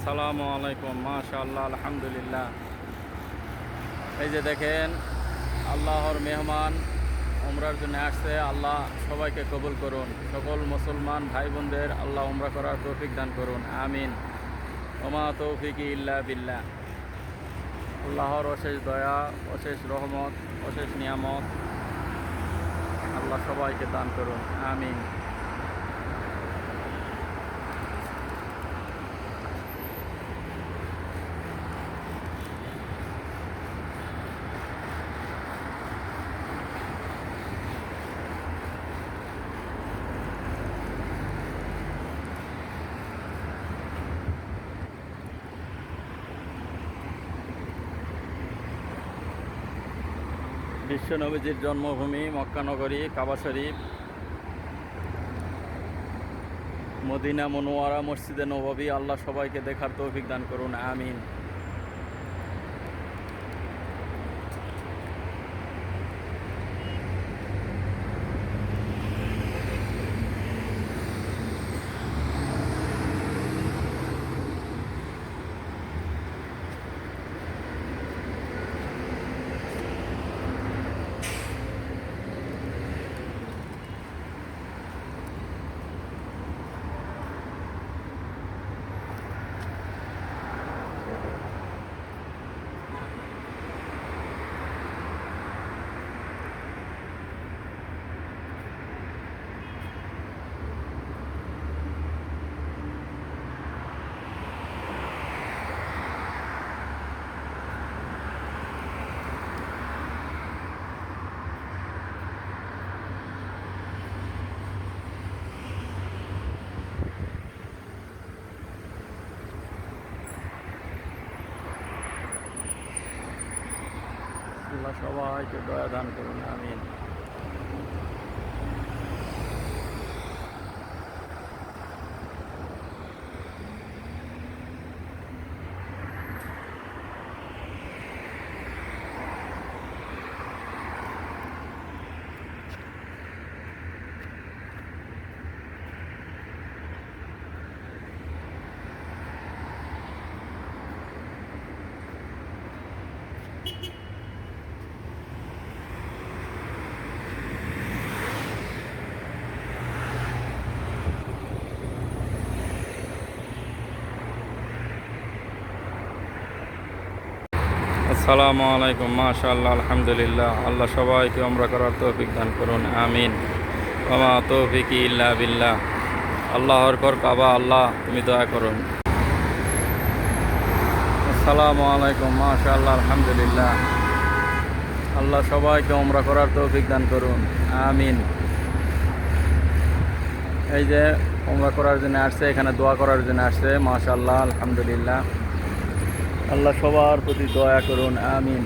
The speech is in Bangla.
আসসালামু আলাইকুম, মাশাআল্লাহ, আলহামদুলিল্লাহ। এই যে দেখেন, আল্লাহর মেহমান উমরার জন্য আসছে। আল্লাহ সবাইকে কবুল করুন। সকল মুসলমান ভাই বোনদের আল্লাহ উমরা করার তৌফিক দান করুন। আমিন। ওমা তৌফিকি ইল্লা বিল্লাহ। আল্লাহর অশেষ দয়া, অশেষ রহমত, অশেষ নিয়ামত আল্লাহ সবাইকে দান করুন। আমিন। বিশ্বনবীজির জন্মভূমি মক্কানগরী কাবা শরীফ, মদিনা মনোয়ারা, মসজিদে নবাবী। আল্লাহ সবাইকে দেখার তৌফিক দান করুন। আমিন আল্লাহ সবাইকে দয়া দান করুন আমিন। আসসালামু আলাইকুম, মাশাআল্লাহ, আলহামদুলিল্লাহ। আল্লাহ সবাইকে আমরা করার তৌফিক দান করুন, আমিন। ওমা তৌফিকি ইল্লা বিল্লাহ। আল্লাহর কর কাবা আল্লাহ, তুমি দয়া করুন। আসসালামু আলাইকুম, মাশাআল্লাহ, আলহামদুলিল্লাহ। আল্লাহ সবাইকে আমরা করার তৌফিক দান করুন, আমিন। এই যে ওমরা করার জন্য আসছে, এখানে দোয়া করার জন্য আসছে, মাশাআল্লাহ, আলহামদুলিল্লাহ। আল্লাহ সবার প্রতি দয়া করুন আমিন।